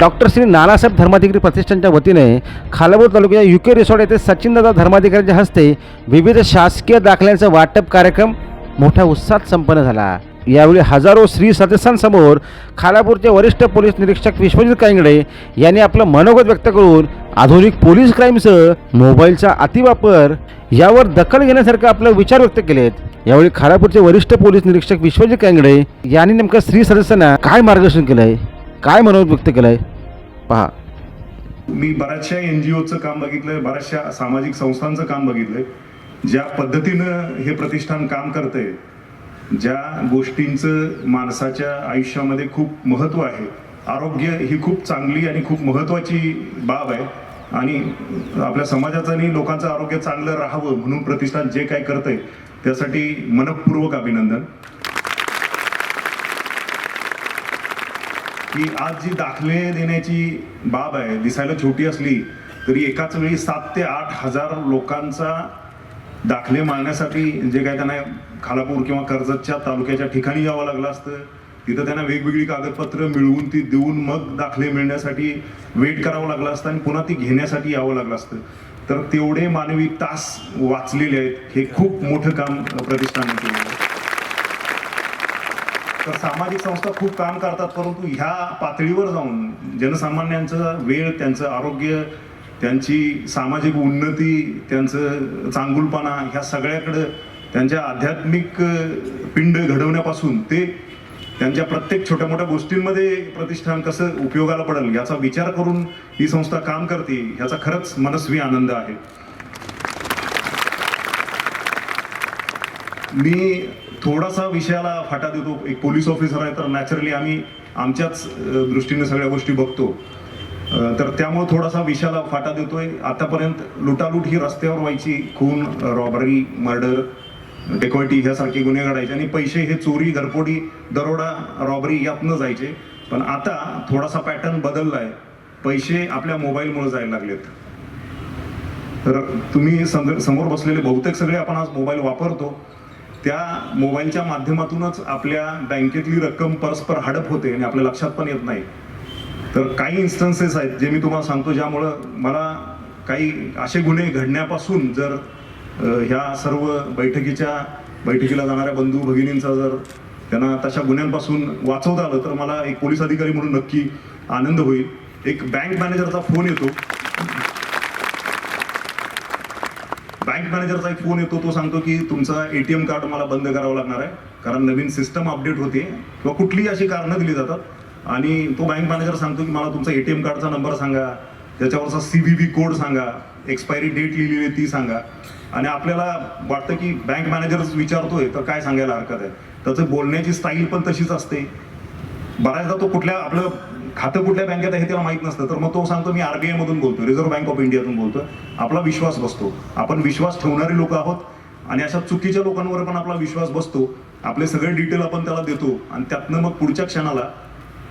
Doctor Shri Nanasaheb Dharmadhikari प्रतिष्ठानच्या वतीने खालापूर तालुक्याच्या युके रिसॉर्ट येथे सचिनदादा धर्माधिकाऱ्यांच्या हस्ते विविध शासकीय दाखल्यांचं वाटप कार्यक्रम मोठ्या उत्साहात संपन्न झाला. यावेळी हजारो श्री सदस्यांसमोर खालापूरचे वरिष्ठ पोलीस निरीक्षक विश्वजित कांगडे यांनी आपलं मनोगत व्यक्त करून आधुनिक पोलीस क्राईमचं मोबाईलचा अतिवापर यावर दखल घेण्यासारखे आपले विचार व्यक्त केलेत. यावेळी खालापूरचे वरिष्ठ पोलीस निरीक्षक विश्वजित कांगडे यांनी नेमकं स्त्री सदस्यांना काय मार्गदर्शन केलंय? काय मनोगत व्यक्त केलंय? पहा. मी बऱ्याचशा एन जी ओचं काम बघितलंय बऱ्याचशा सामाजिक संस्थांचं काम बघितलंय. ज्या पद्धतीनं हे प्रतिष्ठान काम करतंय ज्या गोष्टींचं माणसाच्या आयुष्यामध्ये खूप महत्त्व आहे आरोग्य ही खूप चांगली आणि खूप महत्वाची बाब आहे. आणि आपल्या समाजाचं आणि लोकांचं आरोग्य चांगलं राहावं म्हणून प्रतिष्ठान जे काय करतंय त्यासाठी मनपूर्वक अभिनंदन. की आज जी दाखले देण्याची बाब आहे दिसायला छोटी असली तरी एकाच वेळी सात ते आठ हजार लोकांचा दाखले मारण्यासाठी जे काय त्यांना खालापूर किंवा कर्जतच्या तालुक्याच्या ठिकाणी यावं लागलं असतं तिथं त्यांना वेगवेगळी कागदपत्र मिळवून ती देऊन मग दाखले मिळण्यासाठी वेट करावं लागलं असतं आणि पुन्हा ती घेण्यासाठी यावं लागलं असतं. तर तेवढे मानवी तास वाचलेले आहेत हे खूप मोठं काम प्रतिष्ठानाने केलेलं आहे. तर सामाजिक संस्था खूप काम करतात परंतु ह्या पातळीवर जाऊन जनसामान्यांचं वेळ त्यांचं आरोग्य त्यांची सामाजिक उन्नती त्यांचं चांगुलपणा ह्या सगळ्याकडं त्यांच्या आध्यात्मिक पिंड घडवण्यापासून ते त्यांच्या प्रत्येक छोट्या मोठ्या गोष्टींमध्ये प्रतिष्ठान कसं उपयोगाला पडेल याचा विचार करून ही संस्था काम करते ह्याचा खरंच मनस्वी आनंद आहे. मी थोडासा विषयाला फाटा देतो. एक पोलीस ऑफिसर आहे तर नॅचरली आम्ही आमच्याच दृष्टीने सगळ्या गोष्टी बघतो. तर त्यामुळे थोडासा विषयाला फाटा देतोय. आतापर्यंत लुटालूट ही रस्त्यावर व्हायची. खून रॉबरी मर्डर डेकॉइटी ह्यासारखे गुन्हे घडायचे. आणि पैसे हे चोरी घरपोडी दरोडा रॉबरी यातनं जायचे. पण आता थोडासा पॅटर्न बदलला आहे पैसे आपल्या मोबाईलमुळे जायला लागलेत. तर तुम्ही समोर बसलेले बहुतेक सगळे आपण आज मोबाईल वापरतो. त्या मोबाईलच्या माध्यमातूनच आपल्या बँकेतली रक्कम परस्पर हडप होते आणि आपल्या लक्षात पण येत नाही. तर काही इन्स्टन्सेस आहेत जे मी तुम्हाला सांगतो ज्यामुळं मला काही असे गुन्हे घडण्यापासून जर ह्या सर्व बैठकीच्या बैठकीला जाणाऱ्या बंधू भगिनींचा जर त्यांना तशा गुन्ह्यांपासून वाचवता आलं तर मला एक पोलीस अधिकारी म्हणून नक्की आनंद होईल. एक बँक मॅनेजरचा फोन येतो. बँक मॅनेजरचा एक फोन येतो तो सांगतो की तुमचा एटीएम कार्ड मला बंद करावं लागणार आहे कारण नवीन सिस्टम अपडेट होते किंवा कुठलीही अशी कारणं दिली जातात. आणि तो बँक मॅनेजर सांगतो की मला तुमचा एटीएम कार्डचा नंबर सांगा त्याच्यावरचा सी व्ही कोड सांगा एक्सपायरी डेट लिहिलेली आहे ती सांगा. आणि आपल्याला वाटतं की बँक मॅनेजर विचारतोय तर काय सांगायला हरकत आहे? त्याचं बोलण्याची स्टाईल पण तशीच असते. बऱ्याचदा तो कुठल्या आपलं खातं कुठल्या बँकेत आहे हे त्याला माहीत नसतं. तर मग तो सांगतो मी आरबीआय मधून बोलतो रिझर्व्ह बँक ऑफ इंडियातून बोलतो आपला विश्वास बसतो. आपण विश्वास ठेवणारे लोक आहोत आणि अशा चुकीच्या लोकांवर पण आपला विश्वास बसतो. आपले सगळे डिटेल आपण त्याला देतो आणि त्यातनं मग पुढच्या क्षणाला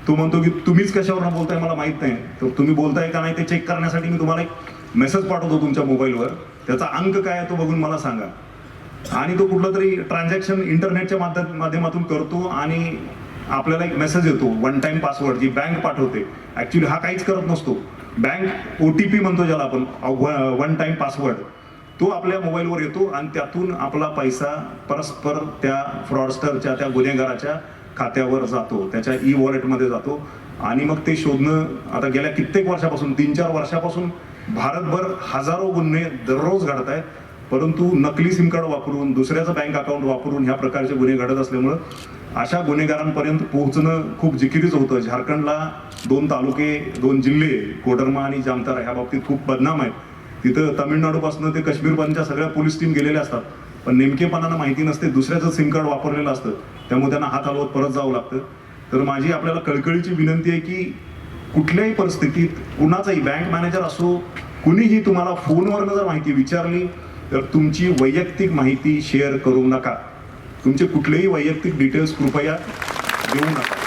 तो म्हणतो की तुम्हीच कशावर बोलताय मला माहीत नाही. तर तुम्ही बोलताय का नाही ते चेक करण्यासाठी मी तुम्हाला एक मेसेज पाठवतो तुमच्या मोबाईलवर त्याचा अंक काय आहे तो बघून मला सांगा. आणि तो कुठला तरी ट्रान्झॅक्शन इंटरनेटच्या माध्यमातून करतो आणि आपल्याला एक मेसेज येतो. वन टाइम पासवर्ड जी बँक पाठवते. ऍक्च्युली हा काहीच करत नसतो. बँक ओ टी पी म्हणतो ज्याला आपण. वन टाइम पासवर्ड तो आपल्या मोबाईलवर येतो आणि त्यातून आपला पैसा परस्पर त्या फ्रॉडस्टरच्या त्या गुन्हेगाराच्या खात्यावर जातो. त्याच्या ई वॉलेटमध्ये जातो. आणि मग ते शोधणं आता गेल्या कित्येक वर्षापासून तीन चार वर्षापासून भारतभर हजारो गुन्हे दररोज घडत आहेत परंतु नकली सिम कार्ड वापरून दुसऱ्याचं बँक अकाउंट वापरून ह्या प्रकारचे गुन्हे घडत असल्यामुळं अशा गुन्हेगारांपर्यंत पोहोचणं खूप जिकिरीच होतं. झारखंडला दोन तालुके दोन जिल्हे कोडरमा आणि जामतारा ह्या बाबतीत खूप बदनाम आहेत. तिथं तामिळनाडूपासून ते काश्मीरपर्यंतच्या सगळ्या पोलीस टीम गेलेल्या असतात. पण नेमकेपणानं माहिती नसते दुसऱ्याचं सिम कार्ड वापरलेलं असतं. त्यामुळे त्यांना हात हलवत परत जावं लागतं. तर माझी आपल्याला कळकळीची विनंती आहे की कुठल्याही परिस्थितीत कुणाचाही बँक मॅनेजर असो कुणीही तुम्हाला फोनवरनं जर माहिती विचारली तर तुमची वैयक्तिक माहिती शेअर करू नका. तुमचे कुठलेही वैयक्तिक डिटेल्स कृपया देऊ नका.